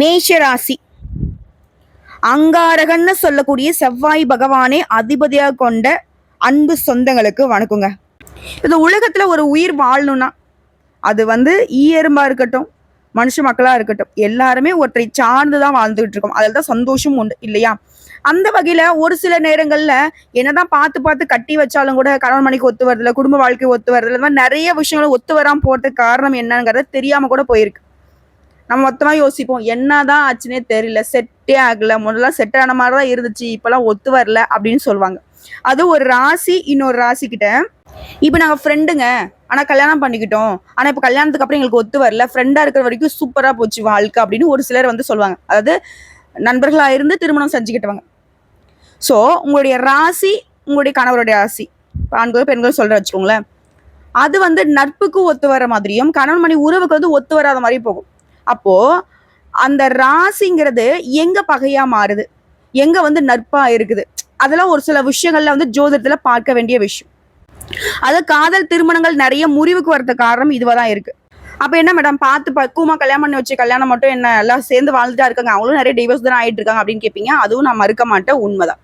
மேஷராசி. அங்காரகன்னு சொல்லக்கூடிய செவ்வாய் பகவானே அதிபதியாக கொண்ட அன்பு சொந்தங்களுக்கு வணக்கங்க. இந்த உலகத்தில் ஒரு உயிர் வாழணும்னா அது வந்து ஈயரும்பாக இருக்கட்டும் மனுஷ மக்களாக இருக்கட்டும் எல்லாருமே ஒற்றை சார்ந்து தான் வாழ்ந்துகிட்டு இருக்கோம். அதில் தான் சந்தோஷம் உண்டு இல்லையா? அந்த வகையில் ஒரு சில நேரங்களில் என்னதான் பார்த்து பார்த்து கட்டி வச்சாலும் கூட கணவன் மணிக்கு ஒத்து வரதில்ல குடும்ப வாழ்க்கை ஒத்து வரதில்ல இந்த மாதிரி நிறைய விஷயங்கள் ஒத்து வராம போகிறதுக்கு காரணம் என்னங்கிறத தெரியாமல் கூட போயிருக்கு. நம்ம மொத்தமா யோசிப்போம் என்னதான் ஆச்சுன்னே தெரியல செட்டே ஆகல முதல்ல செட் ஆன மாதிரி தான் இருந்துச்சு இப்பெல்லாம் ஒத்து வரல அப்படின்னு சொல்லுவாங்க. அது ஒரு ராசி இன்னொரு ராசி கிட்ட இப்போ நாங்கள் ஃப்ரெண்டுங்க ஆனால் கல்யாணம் பண்ணிக்கிட்டோம். ஆனால் இப்போ கல்யாணத்துக்கு அப்புறம் எங்களுக்கு ஒத்து வரல ஃப்ரெண்டாக இருக்கிற வரைக்கும் சூப்பராக போச்சு வாழ்க்கை அப்படின்னு ஒரு சிலர் வந்து சொல்லுவாங்க. அதாவது நண்பர்களாக இருந்து திருமணம் செஞ்சுக்கிட்டவங்க. ஸோ உங்களுடைய ராசி உங்களுடைய கணவருடைய ராசி. ஆண்களும் பெண்களும் பெண்கள் சொல்ற வச்சுக்கோங்களேன். அது வந்து நட்புக்கு ஒத்து வர மாதிரியும் கணவன் மணி உறவுக்கு வந்து ஒத்து வராத மாதிரி போகும். அப்போ அந்த ராசிங்கிறது எங்க பகையா மாறுது? எங்க வந்து நட்பா இருக்குது? அதெல்லாம் ஒரு சில விஷயங்கள்ல வந்து ஜோதிடத்துல பார்க்க வேண்டிய விஷயம். அது காதல் திருமணங்கள் நிறைய முறிவுக்கு வரதுக்கு காரணம் இதுவாக தான் இருக்கு. அப்ப என்ன மேடம் பார்த்து பக்குவமா கல்யாணம் பண்ணி வச்சு கல்யாணம் மட்டும் என்ன எல்லாம் சேர்ந்து வாழ்ந்துட்டா இருக்காங்க? அவங்களும் நிறைய டிவோர்ஸ் தான் ஆயிட்டு இருக்காங்க அப்படின்னு கேட்பீங்க அதுவும் நான் மறுக்க மாட்டேன் உண்மைதான்.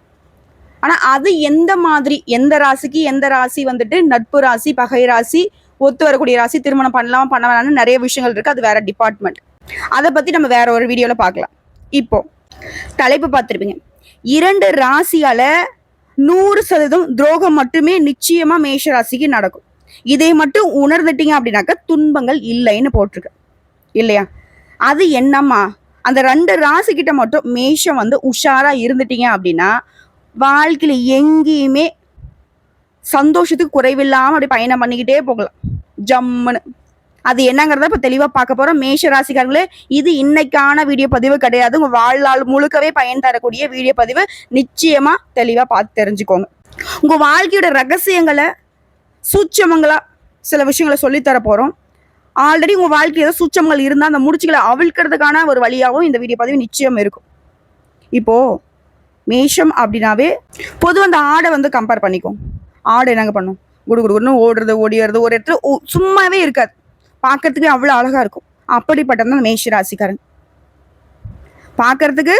ஆனா அது எந்த மாதிரி எந்த ராசிக்கு எந்த ராசி வந்துட்டு நட்பு ராசி பகை ராசி ஒத்து வரக்கூடிய ராசி திருமணம் பண்ணலாம் பண்ண வேணாம்னு நிறைய விஷயங்கள் இருக்கு. அது வேற டிபார்ட்மெண்ட் அதை பத்தி நம்ம வேற ஒரு வீடியோல பார்க்கலாம். இப்போ தலைப்பு பார்த்துருப்பீங்க. இரண்டு ராசியால நூறு சதவீதம் துரோகம் மட்டுமே நிச்சயமா மேஷ ராசிக்கு நடக்கும். இதை மட்டும் உணர்ந்துட்டீங்க அப்படின்னாக்க துன்பங்கள் இல்லைன்னு போட்டிருக்கு. இல்லையா? அது என்னம்மா? அந்த ரெண்டு ராசி கிட்ட மட்டும் மேஷம் வந்து உஷாரா இருந்துட்டீங்க அப்படின்னா வாழ்க்கையில எங்கேயுமே சந்தோஷத்துக்கு குறைவில்லாம அப்படி பயணம் பண்ணிக்கிட்டே போகலாம். ஜம்முன்னு. அது என்னங்கிறத இப்போ தெளிவாக பார்க்க போகிறோம் மேஷ ராசிக்காரங்களே இது இன்னைக்கான வீடியோ பதிவு கிடையாது. உங்கள் வாழ்நாள் முழுக்கவே பயன் தரக்கூடிய வீடியோ பதிவு. நிச்சயமாக தெளிவாக பார்த்து தெரிஞ்சுக்கோங்க. உங்கள் வாழ்க்கையோட ரகசியங்களை சூட்சமங்களாக சில விஷயங்களை சொல்லித்தர போகிறோம் ஆல்ரெடி உங்கள் வாழ்க்கையில் ஏதோ சூட்சமங்கள் இருந்தால் அந்த முடிச்சுகளை அவிழ்க்கிறதுக்கான ஒரு வழியாகவும் இந்த வீடியோ பதிவு நிச்சயம் இருக்கும். இப்போது மேஷம் அப்படின்னாவே பொதுவாக அந்த ஆடை வந்து கம்பேர் பண்ணிக்கும் ஆடை என்னங்க பண்ணும்? குடு குடுன்னு ஓடுறது ஓடிடுறது ஒரு இடத்துல உ- சும்மாவே இருக்காது. பார்க்கறதுக்கு அவ்வளோ அழகாக இருக்கும். அப்படிப்பட்டது தான் மேஷ ராசிக்காரன் பார்க்கறதுக்கு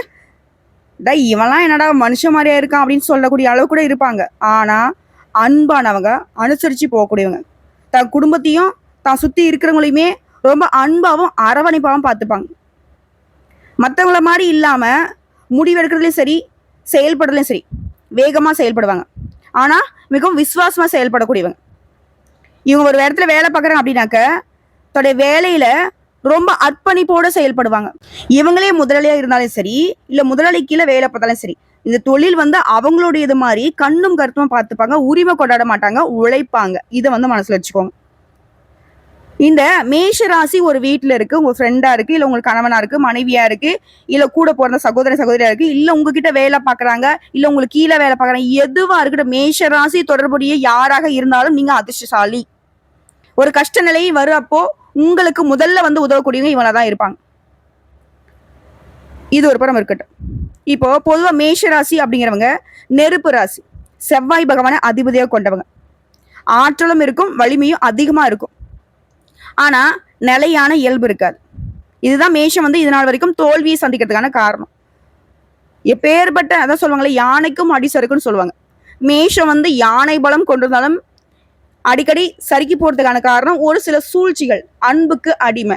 டை இவன்லாம் என்னடா மனுஷன் மாதிரியா இருக்கான் அப்படின்னு சொல்லக்கூடிய அளவு கூட இருப்பாங்க. ஆனால் அன்பானவங்க அனுசரித்து போகக்கூடியவங்க. தன் குடும்பத்தையும் தான் சுற்றி இருக்கிறவங்களையுமே ரொம்ப அன்பாகவும் அரவணைப்பாகவும் பார்த்துப்பாங்க. மற்றவங்கள மாதிரி இல்லாமல் முடிவெடுக்கிறதுலையும் சரி செயல்படுறதுலையும் சரி வேகமாக செயல்படுவாங்க. ஆனால் மிகவும் விசுவாசமாக செயல்படக்கூடியவங்க. இவங்க ஒரு இடத்துல வேலை பார்க்குறாங்க அப்படின்னாக்க தன்னுடைய வேலையில ரொம்ப அர்ப்பணிப்போட செயல்படுவாங்க. இவங்களே முதலாளியா இருந்தாலும் சரி இல்ல முதலாளி கீழே வேலை பார்த்தாலும் சரி இந்த தொழில் வந்து அவங்களுடையது மாதிரி கண்ணும் கருத்துமா பார்த்துப்பாங்க உரிமை கொண்டாட மாட்டாங்க உழைப்பாங்க. இதை வந்து மனசுல வச்சுக்கோங்க. இந்த மேஷ ராசி ஒரு வீட்டில் இருக்கு உங்க ஃப்ரெண்டா இருக்கு இல்ல உங்களுக்கு கணவனா இருக்கு மனைவியா இருக்கு இல்ல கூட பிறந்த சகோதர சகோதரியா இருக்கு இல்ல உங்ககிட்ட வேலை பாக்குறாங்க இல்ல உங்களுக்கு கீழே வேலை பாக்குறாங்க எதுவா இருக்கட்டும் மேஷ ராசி தொடர்புடைய யாராக இருந்தாலும் நீங்க அதிர்ஷ்டசாலி. ஒரு கஷ்ட நிலை வர்றப்போ உங்களுக்கு முதல்ல வந்து உதவக்கூடியவங்க இவங்களா தான் இருப்பாங்க. இது ஒரு புறம் இருக்கட்டும். இப்போ பொதுவாக மேஷ ராசி அப்படிங்கிறவங்க நெருப்பு ராசி. செவ்வாய் பகவானை அதிபதியாக கொண்டவங்க. ஆற்றலும் இருக்கும் வலிமையும் அதிகமாக இருக்கும். ஆனால் நிலையான இயல்பு இருக்காது. இதுதான் மேஷம் வந்து இது நாள் வரைக்கும் தோல்வியை சந்திக்கிறதுக்கான காரணம். எப்பேற்பட்ட அதான் சொல்லுவாங்களே யானைக்கும் அடி சறுக்குன்னு சொல்லுவாங்க. மேஷம் வந்து யானை பலம் கொண்டிருந்தாலும் அடிக்கடி சறுக்கி போகிறதுக்கான காரணம் ஒரு சில சூழ்ச்சிகள் அன்புக்கு அடிமை.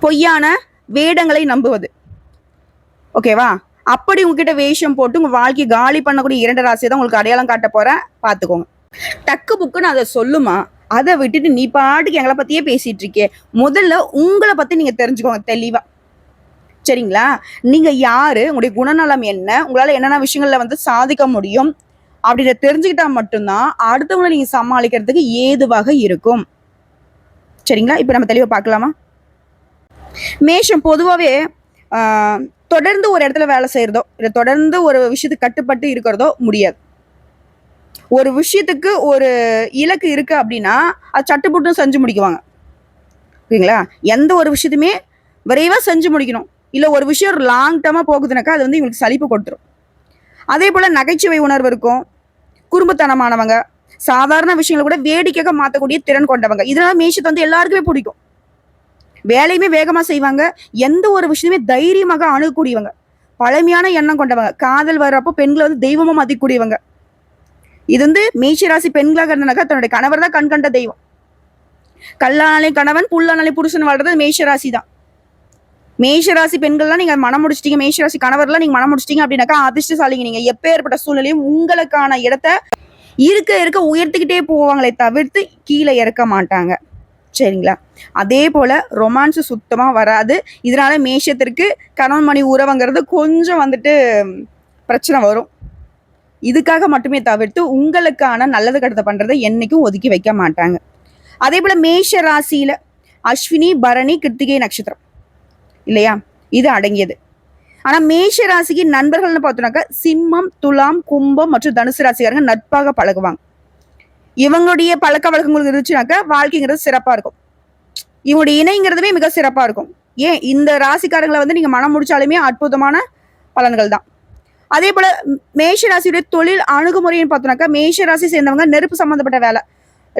பொய்யான வேடங்களை நம்புவது. ஓகேவா அப்படி உங்ககிட்ட வேஷம் போட்டு உங்க வாழ்க்கையை காலி பண்ணக்கூடிய இரண்டு ராசியை தான் உங்களுக்கு அடையாளம் காட்ட போறேன். பார்த்துக்கோங்க. டக்கு புக்குன்னு அதை சொல்லுமா? அதை விட்டுட்டு நீ பாட்டுக்கு எங்களை பத்தியே பேசிட்டு இருக்கே. முதல்ல உங்களை பத்தி நீங்க தெரிஞ்சுக்கோங்க தெளிவா. சரிங்களா? நீங்க யாரு? உங்களுடைய குணநலம் என்ன? உங்களால என்னென்ன விஷயங்கள்ல வந்து சாதிக்க முடியும்? அப்படின்றத தெரிஞ்சுக்கிட்டா மட்டும்தான் அடுத்தவங்களை நீங்க சமாளிக்கிறதுக்கு ஏதுவாக இருக்கும். சரிங்களா? இப்போ நம்ம தெளிவாக பார்க்கலாமா? மேஷம் பொதுவாகவே தொடர்ந்து ஒரு இடத்துல வேலை செய்கிறதோ இல்லை தொடர்ந்து ஒரு விஷயத்துக்கு கட்டுப்பட்டு இருக்கிறதோ முடியாது. ஒரு விஷயத்துக்கு ஒரு இலக்கு இருக்கு அப்படின்னா அது சட்டுப்புட்டும் செஞ்சு முடிக்குவாங்க. ஓகேங்களா எந்த ஒரு விஷயத்தையுமே விரைவாக செஞ்சு முடிக்கணும். இல்லை ஒரு விஷயம் லாங் டேர்மாக போகுதுனாக்கா அது வந்து இவங்களுக்கு சலிப்பு கொடுத்துரும். அதே போல் நகைச்சுவை உணர்வு இருக்கும். குறும்புத்தனமானவங்க. சாதாரண விஷயங்களை கூட வேடிக்கையாக மாற்றக்கூடிய திறன் கொண்டவங்க. இதனால மேஷத்தை வந்து எல்லாருக்குமே பிடிக்கும். வேலையுமே வேகமா செய்வாங்க. எந்த ஒரு விஷயமே தைரியமாக அணுகக்கூடியவங்க. பழமையான எண்ணம் கொண்டவங்க. காதல் வர்றப்போ பெண்களை வந்து தெய்வமா மதிக்கக்கூடியவங்க. இது வந்து மேஷராசி பெண்களாக இருந்தனாக்கா தன்னுடைய கணவர் தான் கண்கண்ட தெய்வம். கல்லானாலே கணவன் புல்லானாலே புருஷன் வாழ்றது மேஷராசி தான். மேஷராசி பெண்கள்லாம் நீங்க மனம் முடிச்சிட்டீங்க. மேஷராசி கணவர்லாம் நீங்க மனம் முடிச்சிட்டீங்க அப்படின்னாக்கா அதிர்ஷ்டசாலிங்க நீங்க. எப்பேற்பட்ட சூழ்நிலையும் உங்களுக்கான இடத்த இருக்க இருக்க உயர்த்திக்கிட்டே போவாங்களே தவிர்த்து கீழே இறக்க மாட்டாங்க. சரிங்களா? அதே போல ரொமான்ஸ் சுத்தமா வராது. இதனால மேஷத்திற்கு கணவன் மணி உறவுங்கிறது கொஞ்சம் வந்துட்டு பிரச்சனை வரும். இதுக்காக மட்டுமே தவிர்த்து உங்களுக்கான நல்லது கடத்த பண்றதை என்னைக்கும் ஒதுக்கி வைக்க மாட்டாங்க. அதே போல மேஷ ராசியில அஸ்வினி பரணி கிருத்திகை நட்சத்திரம். இல்லையா? இது அடங்கியது. ஆனா மேஷ ராசிக்கு நண்பர்கள்னு பார்த்தோம்னாக்கா சிம்மம் துலாம் கும்பம் மற்றும் தனுசு ராசிக்காரங்க நட்பாக பழகுவாங்க. இவங்களுடைய பழக்க வழக்கங்களுக்கு இருந்துச்சுனாக்கா வாழ்க்கைங்கிறது சிறப்பா இருக்கும். இவங்களுடைய இணைங்கிறதுமே மிக சிறப்பா இருக்கும். ஏன்? இந்த ராசிக்காரங்களை வந்து நீங்க மனம் முடிச்சாலுமே அற்புதமான பலன்கள் தான். அதே போல மேஷ ராசியுடைய தொழில் அணுகுமுறைன்னு பார்த்தோம்னாக்கா மேஷ ராசி சேர்ந்தவங்க நெருப்பு சம்பந்தப்பட்ட வேலை.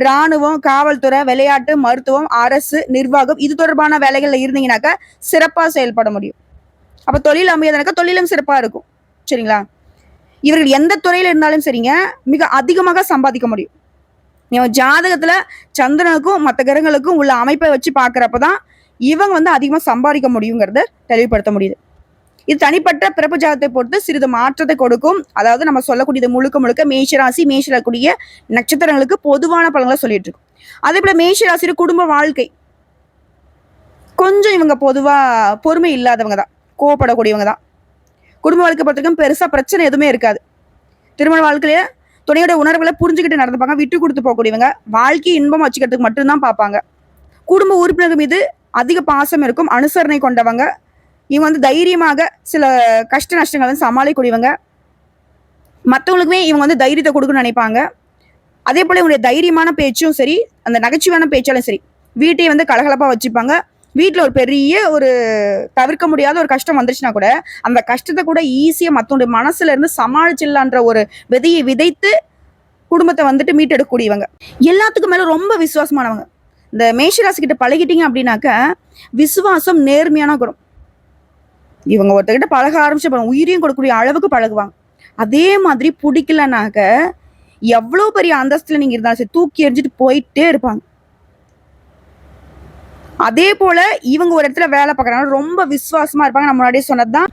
ராணுவம் காவல்துறை விளையாட்டு மருத்துவம் அரசு நிர்வாகம் இது தொடர்பான வேலைகள்ல இருந்தீங்கன்னாக்கா சிறப்பா செயல்பட முடியும். அப்ப தொழில் அமையதுனாக்கா தொழிலும் சிறப்பா இருக்கும். சரிங்களா? இவர்கள் எந்த துறையில இருந்தாலும் சரிங்க மிக அதிகமாக சம்பாதிக்க முடியும். இவன் ஜாதகத்துல சந்திரனுக்கும் மற்ற கிரகங்களுக்கும் உள்ள அமைப்பை வச்சு பார்க்கறப்பதான் இவங்க வந்து அதிகமா சம்பாதிக்க முடியுங்கிறத தெளிவுபடுத்த முடியுது. இது தனிப்பட்ட பிறப்பு ஜாதகத்தை பொறுத்து சிறிது மாற்றத்தை கொடுக்கும். அதாவது நம்ம சொல்லக்கூடியது முழுக்க முழுக்க மேஷராசி மேஷராக்கூடிய நட்சத்திரங்களுக்கு பொதுவான பலன்களை சொல்லிட்டு இருக்கும் அதே போல மேஷராசியோட குடும்ப வாழ்க்கை. கொஞ்சம் இவங்க பொதுவா பொறுமை இல்லாதவங்க தான். கோவப்படக்கூடியவங்க தான். குடும்ப வாழ்க்கை பொறுத்தவரைக்கும் பெருசா பிரச்சனை எதுவுமே இருக்காது. திருமண வாழ்க்கையில துணையோட உணர்வுகளை புரிஞ்சுக்கிட்டு நடந்துப்பாங்க விட்டு கொடுத்து போகக்கூடியவங்க. வாழ்க்கை இன்பம் வச்சுக்கிறதுக்கு மட்டும்தான் பார்ப்பாங்க. குடும்ப உறுப்பினர்கள் மீது அதிக பாசம் இருக்கும் அனுசரணை கொண்டவங்க. இவங்க வந்து தைரியமாக சில கஷ்ட நஷ்டங்களை வந்து சமாளிக்கூடியவங்க மற்றவங்களுக்குமே இவங்க வந்து தைரியத்தை கொடுக்கணும்னு நினைப்பாங்க. அதே போல் இவங்களுடைய தைரியமான பேச்சும் சரி அந்த நகைச்சுவையான பேச்சாலும் சரி வீட்டையும் வந்து கலகலப்பாக வச்சுப்பாங்க. வீட்டில் ஒரு பெரிய ஒரு தவிர்க்க முடியாத ஒரு கஷ்டம் வந்துருச்சுன்னா கூட அந்த கஷ்டத்தை கூட ஈஸியாக மற்றவங்களுடைய மனசுல இருந்து சமாளிச்சிடலான்ற ஒரு விதையை விதைத்து குடும்பத்தை வந்துட்டு மீட்டெடுக்கக்கூடியவங்க. எல்லாத்துக்கும் மேலே ரொம்ப விசுவாசமானவங்க. இந்த மேஷராசி கிட்ட பழகிட்டீங்க அப்படின்னாக்க விசுவாசம் நேர்மையான குணம் இவங்க ஒருத்தர்கிட்ட பழக ஆரம்பிச்ச உயிரையும் கொடுக்கக்கூடிய அளவுக்கு பழகுவாங்க. அதே மாதிரி பிடிக்கலனாக்க எவ்வளோ பெரிய அந்தஸ்தில் நீங்கள் இருந்தாலும் சரி தூக்கி எறிஞ்சிட்டு போயிட்டே இருப்பாங்க. அதே போல இவங்க ஒரு இடத்துல வேலை பார்க்குறாங்க ரொம்ப விசுவாசமாக இருப்பாங்க. நம்ம முன்னாடியே சொன்னதுதான்.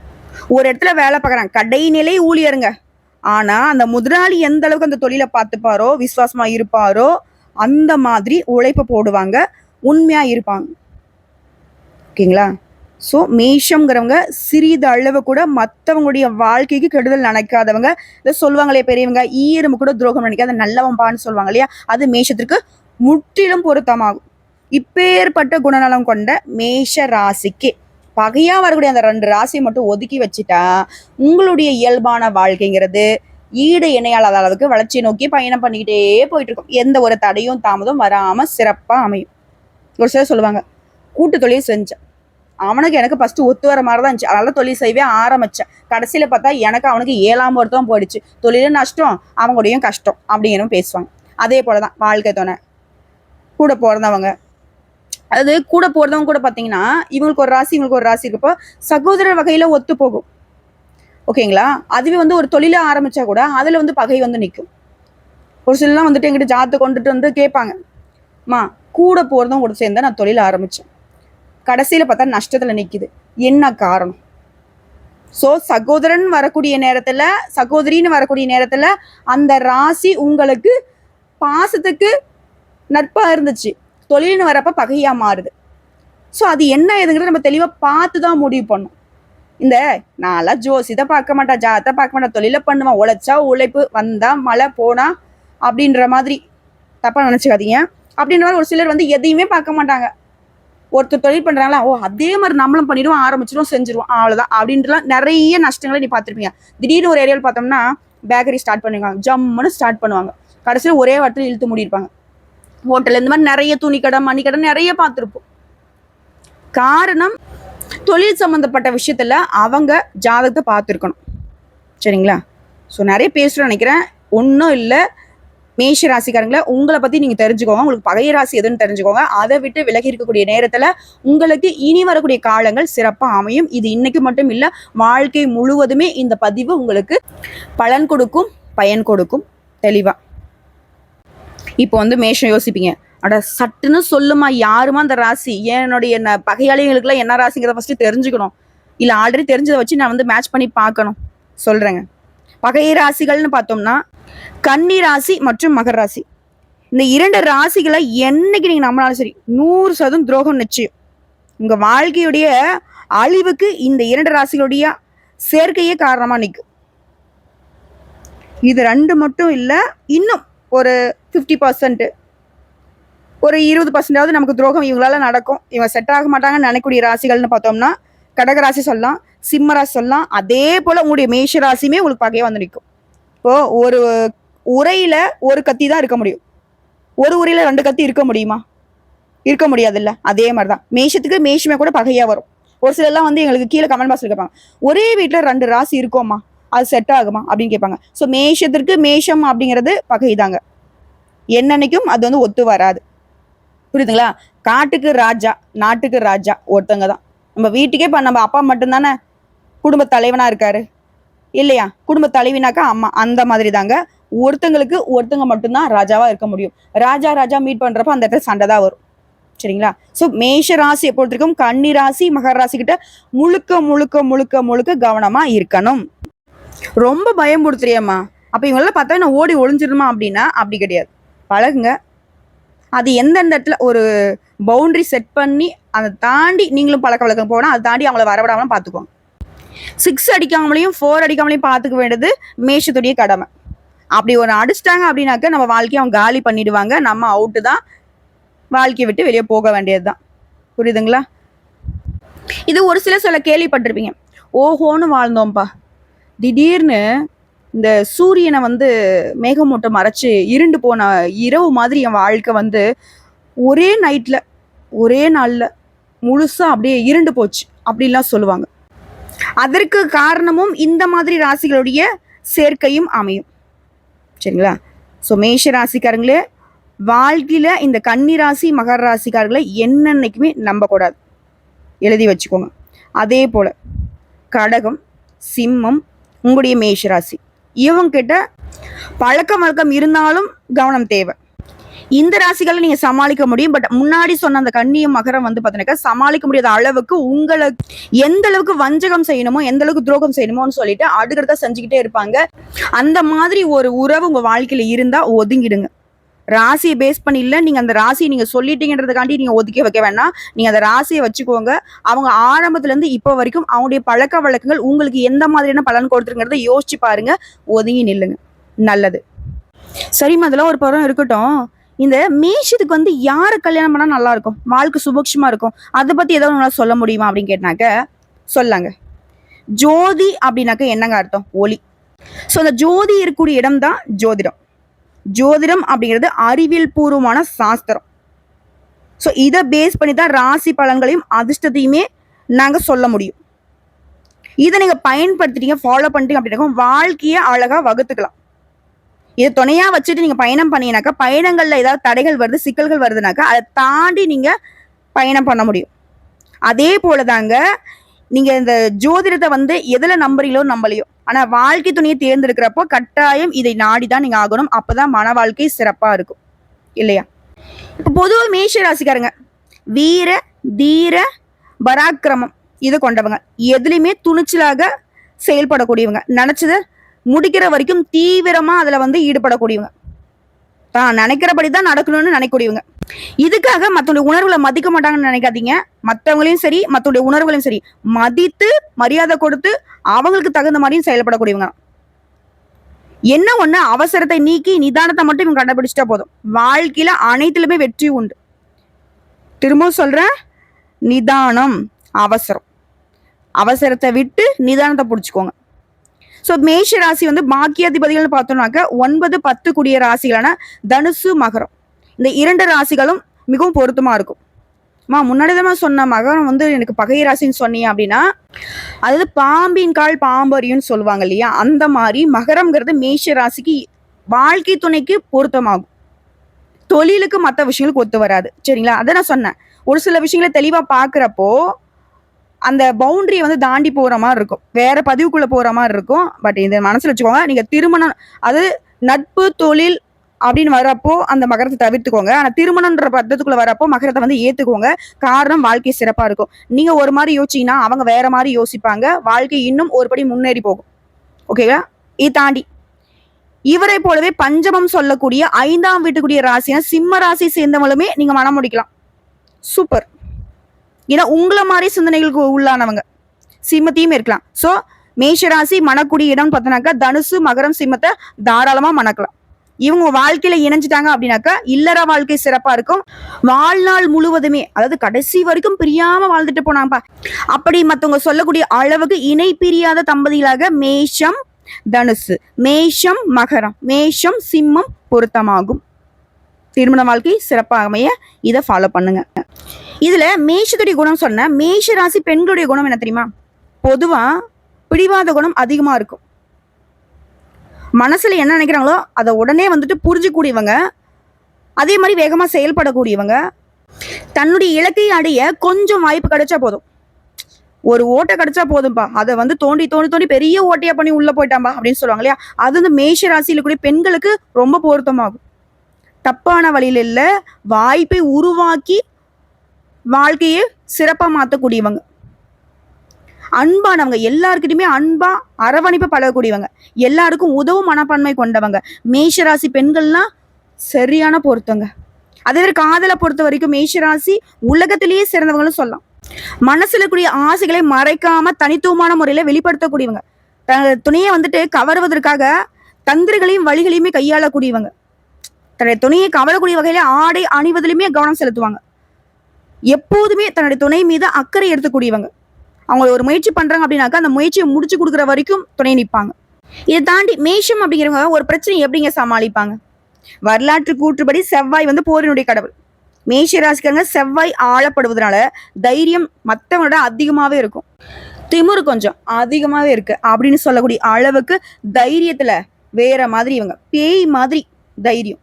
ஒரு இடத்துல வேலை பார்க்குறாங்க. கடைநிலை ஊழியருங்க. ஆனால் அந்த முதலாளி எந்த அளவுக்கு அந்த தொழிலை பார்த்துப்பாரோ விசுவாசமாக இருப்பாரோ அந்த மாதிரி உழைப்பு போடுவாங்க. உண்மையாக இருப்பாங்க. ஓகேங்களா? ஸோ மேஷம்ங்கிறவங்க சிறிது அளவு கூட மற்றவங்களுடைய வாழ்க்கைக்கு கெடுதல் நினைக்காதவங்க. இதை சொல்லுவாங்களே பெரியவங்க ஈரமு கூட துரோகம் நினைக்காத நல்லவம்பான்னு சொல்லுவாங்க இல்லையா? அது மேஷத்திற்கு முற்றிலும் பொருத்தமாகும். இப்பேற்பட்ட குணநலம் கொண்ட மேஷ ராசிக்கு பகையாக வரக்கூடிய அந்த ரெண்டு ராசியை மட்டும் ஒதுக்கி வச்சுட்டா உங்களுடைய இயல்பான வாழ்க்கைங்கிறது ஈடு இணையாளாத அளவுக்கு வளர்ச்சியை நோக்கி பயணம் பண்ணிக்கிட்டே போயிட்டு இருக்கும் எந்த ஒரு தடையும் தாமதம் வராமல் சிறப்பாக அமையும். ஒரு சிலர் சொல்லுவாங்க கூட்டு தொழில் செஞ்சேன் அவனுக்கு எனக்கு ஃபர்ஸ்ட் ஒத்து வர மாதிரி தான் இருந்துச்சு. அதனால தொழில் செய்யவே ஆரம்பிச்சேன். கடைசியில் பார்த்தா எனக்கு அவனுக்கு ஏழாம் ஒருத்தம் போயிடுச்சு. தொழிலும் நஷ்டம் அவங்களுடையும் கஷ்டம் அப்படிங்கிறவும் பேசுவாங்க. அதே போலதான் வாழ்க்கை துணை. கூட பிறந்தவங்க. அது கூட போகிறதவங்க கூட பார்த்தீங்கன்னா இவங்களுக்கு ஒரு ராசி இவங்களுக்கு ஒரு ராசி இருக்கப்போ சகோதரர் வகையில் ஒத்து போகும். ஓகேங்களா அதுவே வந்து ஒரு தொழிலை ஆரம்பித்தா கூட அதில் வந்து பகை வந்து நிற்கும் ஒரு சிலலாம் வந்துட்டு எங்கிட்ட ஜாத்து கொண்டுட்டு வந்து கேட்பாங்க. மா கூட போகிறதும் கூட சேர்ந்தா நான் தொழில் ஆரம்பித்தேன் கடைசியில் பார்த்தா நஷ்டத்தில் நிற்கிது என்ன காரணம்? ஸோ சகோதரன் வரக்கூடிய நேரத்தில் சகோதரின்னு வரக்கூடிய நேரத்தில் அந்த ராசி உங்களுக்கு பாசத்துக்கு நட்பாக இருந்துச்சு. தொழில்னு வரப்போ பகையாக மாறுது. ஸோ அது என்ன ஏதுங்கிறத நம்ம தெளிவாக பார்த்து தான் முடிவு பண்ணும் இந்த நான்லாம் ஜோசிதை பார்க்க மாட்டேன் ஜாத்தை பார்க்க மாட்டேன் தொழில பண்ணுவேன் உழைச்சா உழைப்பு வந்தால் மழை போனா அப்படின்ற மாதிரி தப்பாக நினச்சிக்காதீங்க. அப்படின்ற மாதிரி ஒரு சிலர் வந்து எதையுமே பார்க்க மாட்டாங்க. ஒருத்தர் தொழில் பண்றாங்களா? ஓ அதே மாதிரி நம்மளும் பண்ணிடுவோம் ஆரம்பிச்சிடும் செஞ்சிருவோம் அவ்வளவுதான். அப்படின்றலாம் நிறைய நஷ்டங்களை நீ பார்த்துருப்பீங்க. திடீர்னு ஒரு ஏரியாவில் பார்த்தோம்னா பேக்கரி ஸ்டார்ட் பண்ணுவாங்க. ஜம்முன்னு ஸ்டார்ட் பண்ணுவாங்க. கடைசியில் ஒரே வாரத்தில் இழுத்து மூடிருப்பாங்க ஹோட்டல் இந்த மாதிரி நிறைய துணிக்கடை மணிக்கடை நிறைய பார்த்துருப்போம். காரணம் தொழில் சம்மந்தப்பட்ட விஷயத்துல அவங்க ஜாதகத்தை பார்த்துருக்கணும். சரிங்களா? ஸோ நிறைய பேசுகிறேன் நினைக்கிறேன். ஒன்றும் இல்லை. மேஷ ராசிக்காரங்கள உங்களை பத்தி நீங்க தெரிஞ்சுக்கோங்க. உங்களுக்கு பகை ராசி எதுன்னு தெரிஞ்சுக்கோங்க. அதை விட்டு விலகி இருக்கக்கூடிய நேரத்துல உங்களுக்கு இனி வரக்கூடிய காலங்கள் சிறப்பா அமையும். இது இன்னைக்கு மட்டும் இல்ல வாழ்க்கை முழுவதுமே இந்த பதிவு உங்களுக்கு பலன் கொடுக்கும் பயன் கொடுக்கும். தெளிவா. இப்போ வந்து மேஷம் யோசிப்பீங்க. அட சட்டுன்னு சொல்லுமா யாருமா அந்த ராசி? என்னுடைய என்ன பகையாளிகளுக்குலாம் என்ன ராசிங்கிறத ஃபர்ஸ்ட் தெரிஞ்சுக்கணும். இல்லை ஆல்ரெடி தெரிஞ்சதை வச்சு நான் வந்து மேட்ச் பண்ணி பார்க்கணும். சொல்றேங்க. பகை ராசிகள்னு பார்த்தோம்னா கன்னி ராசி மற்றும் மகர ராசி. இந்த இரண்டு ராசிகளை என்னைக்கு நீங்க நம்பினாலும் சரி நூறு சதம் துரோகம் நிச்சயம். உங்க வாழ்க்கையுடைய அழிவுக்கு இந்த இரண்டு ராசிகளுடைய சேர்க்கையே காரணமா நிற்கும். இது ரெண்டு மட்டும் இல்லை இன்னும் ஒரு ஃபிஃப்டி பர்சன்ட்டு ஒரு இருபது பர்சன்டாவது நமக்கு துரோகம் இவங்களால நடக்கும். இவங்க செட் ஆக மாட்டாங்கன்னு நினைக்கக்கூடிய ராசிகள்னு பார்த்தோம்னா கடகராசி சொல்லலாம் சிம்ம ராசி சொல்லலாம் அதே போல உங்களுடைய மேஷ ராசியுமே உங்களுக்கு பகையா வந்து நிற்கும் இப்போ ஒரு உரையில ஒரு கத்தி தான் இருக்க முடியும். ஒரு உரையில ரெண்டு கத்தி இருக்க முடியுமா? இருக்க முடியாதுல்ல. அதே மாதிரி தான் மேஷத்துக்கு மேஷமே கூட பகையா வரும். ஒரு சிலர்லாம் வந்து எங்களுக்கு கீழே கமெண்ட் பாக்ஸ் கேட்பாங்க ஒரே வீட்டுல ரெண்டு ராசி இருக்கோமா அது செட் ஆகுமா? அப்படின்னு கேட்பாங்க. ஸோ மேஷத்திற்கு மேஷம் அப்படிங்கிறது பகைதாங்க. என்னன்னைக்கும் அது வந்து ஒத்து வராது. புரியுதுங்களா? காட்டுக்கு ராஜா நாட்டுக்கு ராஜா ஒருத்தங்க தான். நம்ம வீட்டுக்கே இப்போ நம்ம அப்பா மட்டும்தானே குடும்ப தலைவனாக இருக்காரு? இல்லையா? குடும்ப தலைவினாக்கா அம்மா அந்த மாதிரி தாங்க ஒருத்தங்களுக்கு ஒருத்தங்க மட்டும்தான் ராஜாவாக இருக்க முடியும். ராஜா ராஜா மீட் பண்ணுறப்ப அந்த இடத்துல சண்டை தான் வரும். சரிங்களா? ஸோ மேஷ ராசியை பொறுத்த வரைக்கும் கன்னி ராசி மகர ராசி கிட்ட முழுக்க முழுக்க முழுக்க முழுக்க கவனமாக இருக்கணும். ரொம்ப பயம் கொடுத்துறியம்மா. அப்போ இவங்களாம் பார்த்தா நான் ஓடி ஒளிஞ்சிருமா அப்படின்னா? அப்படி கிடையாது. பழகுங்க. அது எந்தெந்த இடத்துல ஒரு பவுண்டரி செட் பண்ணி அதை தாண்டி நீங்களும் பழக்க வழக்கம் போனால் அதை தாண்டி அவங்கள வரவிடாமலும் பார்த்துக்கோங்க சிக்ஸ் அடிக்காமலையும் ஃபோர் அடிக்காமலையும் பார்த்துக்க வேண்டியது மேஷத்துடைய கடமை. அப்படி ஒரு அடிச்சிட்டாங்க அப்படின்னாக்க நம்ம வாழ்க்கையை அவங்க காலி பண்ணிடுவாங்க. நம்ம அவுட்டு தான் வாழ்க்கையை விட்டு வெளியே போக வேண்டியது தான் புரியுதுங்களா? இது ஒரு சில சில கேள்விப்பட்டிருப்பீங்க. ஓஹோன்னு வாழ்ந்தோம்ப்பா. திடீர்னு இந்த சூரியனை வந்து மேகமூட்டம் மறைச்சு இருண்டு போன இரவு மாதிரி என் வாழ்க்கை வந்து ஒரே நைட்டில் ஒரே நாளில் முழுசாக அப்படியே இருண்டு போச்சு அப்படின்லாம் சொல்லுவாங்க. அதற்கு காரணமும் இந்த மாதிரி ராசிகளுடைய சேர்க்கையும் அமையும். சரிங்களா? ஸோ மேஷ ராசிக்காரங்களே வாழ்க்கையில் இந்த கன்னி ராசி மகர ராசிக்காரர்களை என்னென்னைக்குமே நம்பக்கூடாது. எழுதி வச்சுக்கோங்க. அதே போல் கடகம் சிம்மம் உங்களுடைய மேஷ ராசி. இவங்கிட்ட பழக்கம் வழக்கம் இருந்தாலும் கவனம் தேவை. இந்த ராசிகளை நீங்க சமாளிக்க முடியும். பட் முன்னாடி சொன்ன அந்த கண்ணியம் மகரம் வந்து பாத்தீங்கன்னா சமாளிக்க முடியாத அளவுக்கு உங்களை எந்த அளவுக்கு வஞ்சகம் செய்யணுமோ எந்த அளவுக்கு துரோகம் செய்யணுமோன்னு சொல்லிட்டு அடுக்கிறத செஞ்சுக்கிட்டே இருப்பாங்க. அந்த மாதிரி ஒரு உறவு உங்க வாழ்க்கையில இருந்தா ஒதுங்கிடுங்க. ராசியை பேஸ் பண்ணி இல்லை நீங்கள் அந்த ராசியை நீங்கள் சொல்லிட்டீங்கன்றதுக்காண்டி நீங்கள் ஒதுக்கி வைக்க வேணாம். நீங்கள் அந்த ராசியை வச்சுக்கோங்க. அவங்க ஆரம்பத்துலேருந்து இப்போ வரைக்கும் அவங்களுடைய பழக்க வழக்கங்கள் உங்களுக்கு எந்த மாதிரியான பலன் கொடுத்துருங்கிறத யோசிச்சு பாருங்க. ஒதுங்கி நில்லுங்க. நல்லது. சரிம்மா அதெல்லாம் ஒரு படம் இருக்கட்டும். இந்த மேஷத்துக்கு வந்து யாரை கல்யாணம் பண்ணால் நல்லா இருக்கும்? வாழ்க்கை சுபக்ஷமாக இருக்கும். அதை பற்றி ஏதாவது உங்களால் சொல்ல முடியுமா அப்படின்னு கேட்டாக்க சொல்லாங்க. ஜோதி அப்படின்னாக்க என்னங்க அர்த்தம்? ஒளி. ஸோ அந்த ஜோதி இருக்கக்கூடிய இடம் தான் ஜோதிடம். ஜோதிடம் அப்படிங்கிறது அறிவியல் பூர்வமான சாஸ்திரம். ஸோ இதை பேஸ் பண்ணி தான் ராசி பலன்களையும் அதிர்ஷ்டத்தையுமே நாங்கள் சொல்ல முடியும். இதை நீங்கள் பயன்படுத்திட்டீங்க ஃபாலோ பண்ணிட்டீங்க அப்படின்னாக்கா வாழ்க்கையை அழகாக வகுத்துக்கலாம். இதை துணையாக வச்சுட்டு நீங்கள் பயணம் பண்ணீங்கனாக்கா பயணங்களில் ஏதாவது தடைகள் வருது சிக்கல்கள் வருதுனாக்கா அதை தாண்டி நீங்கள் பயணம் பண்ண முடியும். அதே போலதாங்க நீங்கள் இந்த ஜோதிடத்தை வந்து எதில் நம்புறீங்களோ நம்பலையோ ஆனா வாழ்க்கை துணையை தேர்ந்தெடுக்கிறப்போ கட்டாயம் இதை நாடி தான் நீங்க ஆகணும். அப்பதான் மன வாழ்க்கை சிறப்பா இருக்கும். இல்லையா? இப்போ பொதுவாக மேஷ ராசிக்காரங்க வீர தீர பராக்கிரமம் இதை கொண்டவங்க. எதுலையுமே துணிச்சலாக செயல்படக்கூடியவங்க. நினைச்சதை முடிக்கிற வரைக்கும் தீவிரமா அதுல வந்து ஈடுபடக்கூடியவங்க. தான் நினைக்கிறபடி தான் நடக்கணும்னு நினைக்கக்கூடியவங்க. இதுக்காக மற்றவங்களுடைய உணர்வுகளை மதிக்க மாட்டாங்கன்னு நினைக்காதீங்க. மற்றவங்களையும் சரி மற்றவங்களுடைய உணர்வுகளையும் சரி. மதித்து மரியாதை கொடுத்து அவங்களுக்கு தகுந்த மாதிரியும் செயல்படக்கூடியவங்க. என்ன ஒண்ணு அவசரத்தை நீக்கி நிதானத்தை மட்டும் இவங்க கண்டுபிடிச்சிட்டா போதும். வாழ்க்கையில அனைத்துலயுமே வெற்றி உண்டு. திரும்பவும் சொல்றேன் நிதானம் அவசரம். அவசரத்தை விட்டு நிதானத்தை பிடிச்சிக்கோங்க. ஸோ மேஷ ராசி வந்து பாக்கியாதிபதிகள்னு பார்த்தோம்னாக்க ஒன்பது பத்து கூடிய ராசிகளான தனுசு மகரம். இந்த இரண்டு ராசிகளும் மிகவும் பொருத்தமாக இருக்கும். மா முன்னாடி தான் சொன்ன மகரம் வந்து எனக்கு பகை ராசின்னு சொன்னீங்க அப்படின்னா அதாவது பாம்பின் கால் பாம்பரியும்னு சொல்லுவாங்க இல்லையா? அந்த மாதிரி மகரம்ங்கிறது மேஷ ராசிக்கு வாழ்க்கை துணைக்கு பொருத்தமாகும். தொழிலுக்கு மற்ற விஷயங்களுக்கு ஒத்து வராது. சரிங்களா? அதை நான் சொன்னேன். ஒரு சில விஷயங்களை தெளிவாக பார்க்குறப்போ அந்த பவுண்டரியை வந்து தாண்டி போகிற மாதிரி இருக்கும். வேற பதிவுக்குள்ளே போகிற மாதிரி இருக்கும். பட் இதை மனசில் வச்சுக்கோங்க நீங்கள் திருமணம் அது நட்பு தொழில் அப்படின்னு வரப்போ அந்த மகரத்தை தவிர்த்துக்கோங்க. ஆனால் திருமணம்ன்ற பத்தத்துக்குள்ள வரப்போ மகரத்தை வந்து ஏத்துக்கோங்க. காரணம் வாழ்க்கை சிறப்பா இருக்கும். நீங்க ஒரு மாதிரி யோசிச்சீங்கன்னா அவங்க வேற மாதிரி யோசிப்பாங்க. வாழ்க்கை இன்னும் ஒரு படி முன்னேறி போகும். ஓகேவா இது தாண்டி இவரை போலவே பஞ்சமம் சொல்லக்கூடிய ஐந்தாம் வீட்டுக்குரிய ராசியான சிம்ம ராசி சேர்ந்தவங்களுமே நீங்க மனம் முடிக்கலாம். சூப்பர் ஏன்னா உங்களை மாதிரி சிந்தனைகளுக்கு உள்ளானவங்க சிம்மத்தையும் இருக்கலாம். ஸோ மேஷராசி மணக்குடி இடம் பார்த்தோன்னாக்கா தனுசு மகரம் சிம்மத்தை தாராளமா மணக்கலாம். இவங்க வாழ்க்கையில இணைஞ்சிட்டாங்க அப்படின்னாக்கா இல்லற வாழ்க்கை சிறப்பா இருக்கும். வாழ்நாள் முழுவதுமே அதாவது கடைசி வரைக்கும் பிரியாம வாழ்ந்துட்டு போனாங்கப்பா. அப்படி மத்தவங்க சொல்லக்கூடிய அளவுக்கு இணை பிரியாத தம்பதிகளாக மேஷம் தனுசு. மேஷம் மகரம். மேஷம் சிம்மம் பொருத்தமாகும். திருமண வாழ்க்கை சிறப்பாக அமைய இதை ஃபாலோ பண்ணுங்க. இதுல மேஷத்துடைய குணம் சொன்ன மேஷ ராசி பெண்களுடைய குணம் என்ன தெரியுமா? பொதுவா பிடிவாத குணம் அதிகமா இருக்கும். மனசில் என்ன நினைக்கிறாங்களோ அதை உடனே வந்துட்டு புரிஞ்சுக்கூடியவங்க அதே மாதிரி வேகமாக செயல்படக்கூடியவங்க தன்னுடைய இலக்கை அடைய கொஞ்சம் வாய்ப்பு கிடைச்சா போதும். ஒரு ஓட்டை கிடைச்சா போதும்பா. அதை வந்து தோண்டி தோண்டி தோண்டி பெரிய ஓட்டையா பண்ணி உள்ள போயிட்டாம்பா அப்படின்னு சொல்லுவாங்க இல்லையா? அது வந்து மேஷ ராசியில கூடிய பெண்களுக்கு ரொம்ப பொருத்தமாகும். தப்பான வழியில இல்லை வாய்ப்பை உருவாக்கி வாழ்க்கையை சிறப்பாக மாற்றக்கூடியவங்க அன்பானவங்க எல்லாருக்கிட்டையுமே அன்பா அரவணைப்பு பழகக்கூடியவங்க. எல்லாருக்கும் உதவும் மனப்பான்மை கொண்டவங்க. மேஷராசி பெண்கள்லாம் சரியான பொருத்தங்க. அதே மாதிரி காதலை பொறுத்த வரைக்கும் மேஷராசி உலகத்திலேயே சிறந்தவங்களும் சொல்லலாம். மனசுல கூடிய ஆசைகளை மறைக்காம தனித்துவமான முறையில வெளிப்படுத்தக்கூடியவங்க. துணையை வந்துட்டு கவருவதற்காக தந்திரிகளையும் வழிகளையுமே கையாளக்கூடியவங்க. தன்னுடைய துணையை கவரக்கூடிய வகையில ஆடை அணிவதிலுமே கவனம் செலுத்துவாங்க. எப்போதுமே தன்னுடைய துணை மீது அக்கறை எடுத்துக்கூடியவங்க. அவங்க ஒரு முயற்சி பண்றாங்க அப்படின்னாக்கா அந்த முயற்சியை முடிச்சு கொடுக்குற வரைக்கும் துணை நிற்பாங்க. இதை தாண்டி மேஷம் அப்படிங்கிறவங்க ஒரு பிரச்சனை எப்படிங்க சமாளிப்பாங்க? வரலாற்று கூற்றுப்படி செவ்வாய் வந்து போரினுடைய கடவுள். மேஷ ராசிக்காரங்க செவ்வாய் ஆளப்படுவதனால தைரியம் மற்றவங்களோட அதிகமாகவே இருக்கும். திமுரு கொஞ்சம் அதிகமாகவே இருக்கு அப்படின்னு சொல்லக்கூடிய அளவுக்கு தைரியத்துல வேற மாதிரி இவங்க பேய் மாதிரி தைரியம்.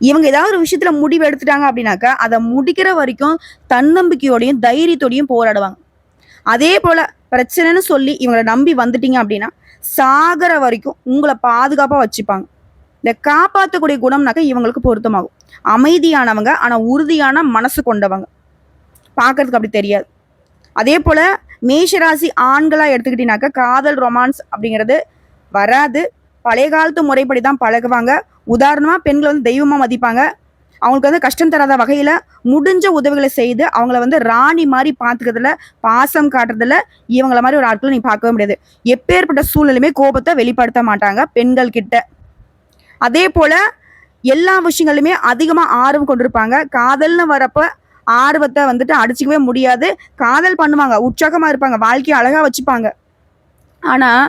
இவங்க ஏதாவது ஒரு விஷயத்துல முடிவு எடுத்துட்டாங்க அப்படின்னாக்கா அதை முடிக்கிற வரைக்கும் தன்னம்பிக்கையோடையும் தைரியத்தோடையும் போராடுவாங்க. அதே போல பிரச்சனைன்னு சொல்லி இவங்களை நம்பி வந்துட்டீங்க அப்படின்னா சாகர வரைக்கும் உங்களை பாதுகாப்பாக வச்சுப்பாங்க. இந்த காப்பாற்றக்கூடிய குணம்னாக்க இவங்களுக்கு பொருத்தமாகும். அமைதியானவங்க ஆனால் உறுதியான மனசு கொண்டவங்க. பார்க்கறதுக்கு அப்படி தெரியாது. அதே போல மேஷராசி ஆண்களாக எடுத்துக்கிட்டீங்கன்னாக்கா காதல் ரொமான்ஸ் அப்படிங்கிறது வராது. பழைய காலத்து முறைப்படி தான் பழகுவாங்க. உதாரணமாக பெண்களை வந்து தெய்வமாக மதிப்பாங்க. அவங்களுக்கு வந்து கஷ்டம் தராத வகையில் முடிஞ்ச உதவிகளை செய்து அவங்கள வந்து ராணி மாதிரி பார்த்துக்கிறதுல பாசம் காட்டுறதுல இவங்கள மாதிரி ஒரு ஆட்களை நீ பார்க்கவே முடியாது. எப்பேற்பட்ட சூழ்நிலையுமே கோபத்தை வெளிப்படுத்த மாட்டாங்க பெண்கள் கிட்ட. அதே போல் எல்லா விஷயங்களுமே அதிகமாக ஆர்வம் கொண்டிருப்பாங்க. காதல்னு வரப்போ ஆர்வத்தை வந்துட்டு அடிச்சிக்கவே முடியாது. காதல் பண்ணுவாங்க உற்சாகமாக இருப்பாங்க வாழ்க்கையை அழகாக வச்சுப்பாங்க. ஆனால்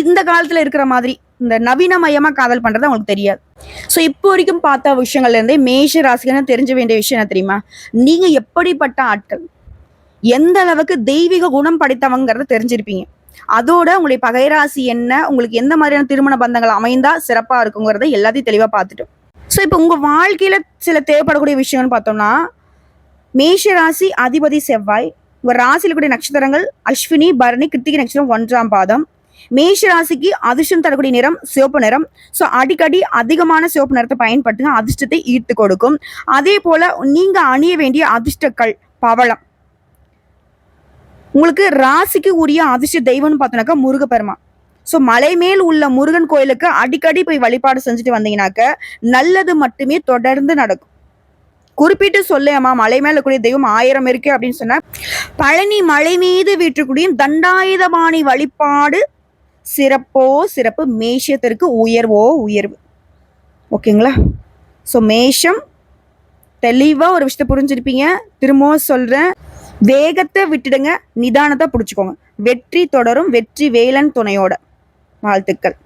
இந்த காலத்தில் இருக்கிற மாதிரி இந்த நவீனமயமாக காதல் பண்ணுறது அவங்களுக்கு தெரியாது. ஸோ இப்போ வரைக்கும் பார்த்த விஷயங்கள்லேருந்தே மேஷ ராசிகள்னு தெரிஞ்ச வேண்டிய விஷயம் என்ன தெரியுமா? நீங்கள் எப்படிப்பட்ட ஆட்கள்? எந்த அளவுக்கு தெய்வீக குணம் படைத்தவங்கிறத தெரிஞ்சிருப்பீங்க. அதோட உங்களுடைய பகைராசி என்ன? உங்களுக்கு எந்த மாதிரியான திருமண பந்தங்கள் அமைந்தா சிறப்பாக இருக்குங்கிறத எல்லாத்தையும் தெளிவாக பார்த்துட்டோம். ஸோ இப்போ உங்கள் வாழ்க்கையில் சில தேவைப்படக்கூடிய விஷயம்னு பார்த்தோம்னா மேஷ ராசி அதிபதி செவ்வாய் உங்கள் ராசியில் கூடிய நட்சத்திரங்கள் அஸ்வினி பரணி கிருத்திகை நட்சத்திரம் ஒன்றாம் பாதம் மேஷ ராசிக்கு அதிர்ஷ்டம் தரக்கூடிய நிறம் சிவப்பு நிறம். ஸோ அடிக்கடி அதிகமான சிவப்பு நிறத்தை பயன்படுத்துங்க. அதிர்ஷ்டத்தை ஈர்த்து கொடுக்கும். அதே போல நீங்க அணிய வேண்டிய அதிர்ஷ்டக்கள் பவளம். உங்களுக்கு ராசிக்கு உரிய அதிர்ஷ்ட தெய்வம்னு பார்த்தோன்னாக்கா முருகப்பெருமா ஸோ மலை மேல் உள்ள முருகன் கோயிலுக்கு அடிக்கடி போய் வழிபாடு செஞ்சுட்டு வந்தீங்கன்னாக்க நல்லது மட்டுமே தொடர்ந்து நடக்கும். குறிப்பிட்டு சொல்லேம்மா மலை மேல கூடிய தெய்வம் ஆயிரம் இருக்கு அப்படின்னு சொன்னா பழனி மலை மீது வீற்றக்கூடிய தண்டாயுதபாணி வழிபாடு சிறப்போ சிறப்பு மேஷத்திற்கு உயர்வோ உயர்வு. ஓகேங்களா? ஸோ மேஷம் தெளிவாக ஒரு விஷயத்தை புரிஞ்சிருப்பீங்க. திரும்பவும் சொல்கிறேன் வேகத்தை விட்டுடுங்க நிதானத்தை பிடிச்சிக்கோங்க. வெற்றி தொடரும் வெற்றி வேலன் துணையோட. வாழ்த்துக்கள்.